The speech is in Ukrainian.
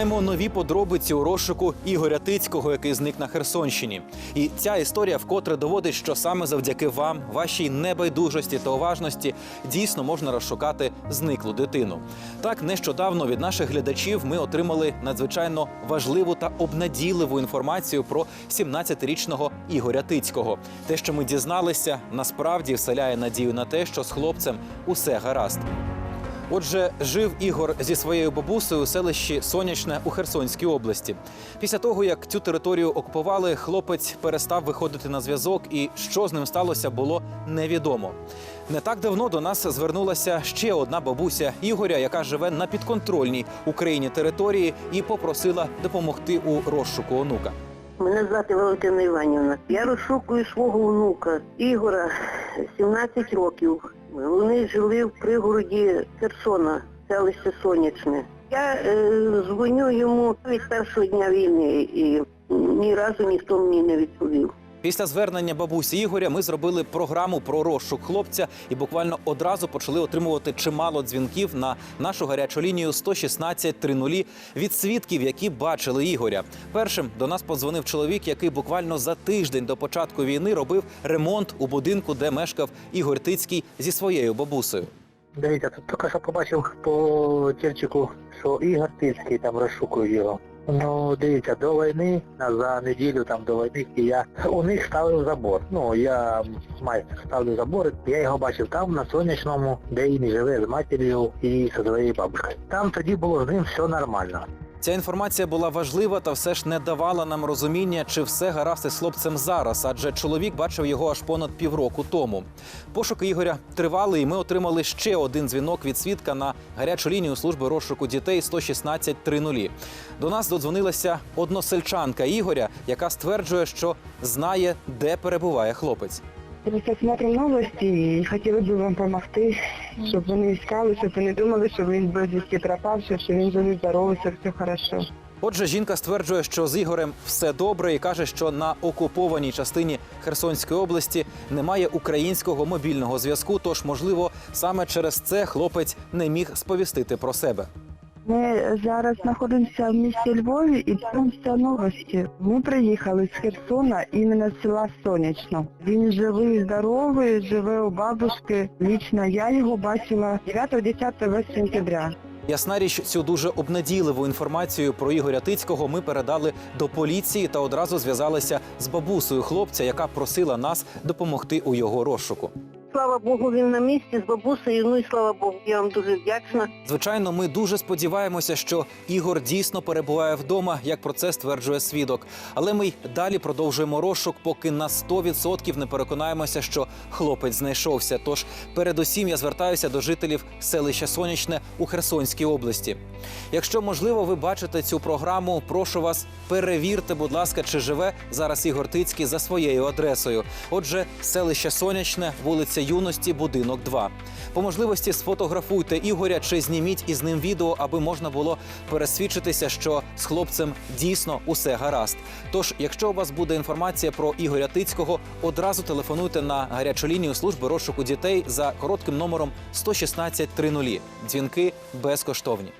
Маємо нові подробиці у розшуку Ігоря Тицького, який зник на Херсонщині. І ця історія вкотре доводить, що саме завдяки вам, вашій небайдужості та уважності, дійсно можна розшукати зниклу дитину. Так, нещодавно від наших глядачів ми отримали надзвичайно важливу та обнадійливу інформацію про 17-річного Ігоря Тицького. Те, що ми дізналися, насправді вселяє надію на те, що з хлопцем усе гаразд. Отже, жив Ігор зі своєю бабусею у селищі Сонячне у Херсонській області. Після того, як цю територію окупували, хлопець перестав виходити на зв'язок, і що з ним сталося, було невідомо. Не так давно до нас звернулася ще одна бабуся Ігоря, яка живе на підконтрольній Україні території, і попросила допомогти у розшуку онука. Мене звати Валентина Іванівна. Я розшукую свого внука Ігора, 17 років. Вони жили в пригороді Херсона, селище Сонячне. Я е, дзвоню йому від першого дня війни і ні разу ніхто мені не відповів. Після звернення бабусі Ігоря ми зробили програму про розшук хлопця і буквально одразу почали отримувати чимало дзвінків на нашу гарячу лінію 116 30 від свідків, які бачили Ігоря. Першим до нас подзвонив чоловік, який буквально за тиждень до початку війни робив ремонт у будинку, де мешкав Ігор Тицький зі своєю бабусею. Дивіться, тут тільки що побачив по тільчику, що Ігор Тильський там розшукує його. Ну, дивіться, до війни, за неділю там до війни я у них ставив забор. Ну, я майстер ставлю забор, я його бачив там, на сонячному, де він живе з матір'ю і зі своєю бабушкою. Там тоді було з ним все нормально. Ця інформація була важлива та все ж не давала нам розуміння, чи все гаразд із хлопцем зараз, адже чоловік бачив його аж понад півроку тому. Пошуки Ігоря тривали, і ми отримали ще один дзвінок від свідка на гарячу лінію служби розшуку дітей 116 30. До нас додзвонилася односельчанка Ігоря, яка стверджує, що знає, де перебуває хлопець. Просто смотрим новості і хотіли б вам допомогти, щоб вони іскали, щоб вони думали, що він безвісті пропавши, що він живий, здоровий, все, все хорошо. Отже, жінка стверджує, що з Ігорем все добре і каже, що на окупованій частині Херсонської області немає українського мобільного зв'язку. Тож, можливо, саме через це хлопець не міг сповістити про себе. Ми зараз знаходимося в місті Львові і дивимося новості. Ми приїхали з Херсона, іменно з села Сонячно. Він живий, здоровий, живе у бабушки. Лічно я його бачила 9-10 сентября. Ясна річ, цю дуже обнадійливу інформацію про Ігоря Тицького ми передали до поліції та одразу зв'язалися з бабусею хлопця, яка просила нас допомогти у його розшуку. Слава Богу, він на місці з бабусею, ну і слава Богу, я вам дуже вдячна. Звичайно, ми дуже сподіваємося, що Ігор дійсно перебуває вдома, як про це стверджує свідок. Але ми й далі продовжуємо розшук, поки на 100% не переконаємося, що хлопець знайшовся. Тож, передусім, я звертаюся до жителів селища Сонячне у Херсонській області. Якщо можливо, ви бачите цю програму, прошу вас перевірте, будь ласка, чи живе зараз Ігор Тицький за своєю адресою. Отже, селище Сонячне, вулиця Юності, будинок 2. По можливості сфотографуйте Ігоря чи зніміть із ним відео, аби можна було пересвідчитися, що з хлопцем дійсно усе гаразд. Тож, якщо у вас буде інформація про Ігоря Тицького, одразу телефонуйте на гарячу лінію служби розшуку дітей за коротким номером 116 30. Дзвінки безкоштовні.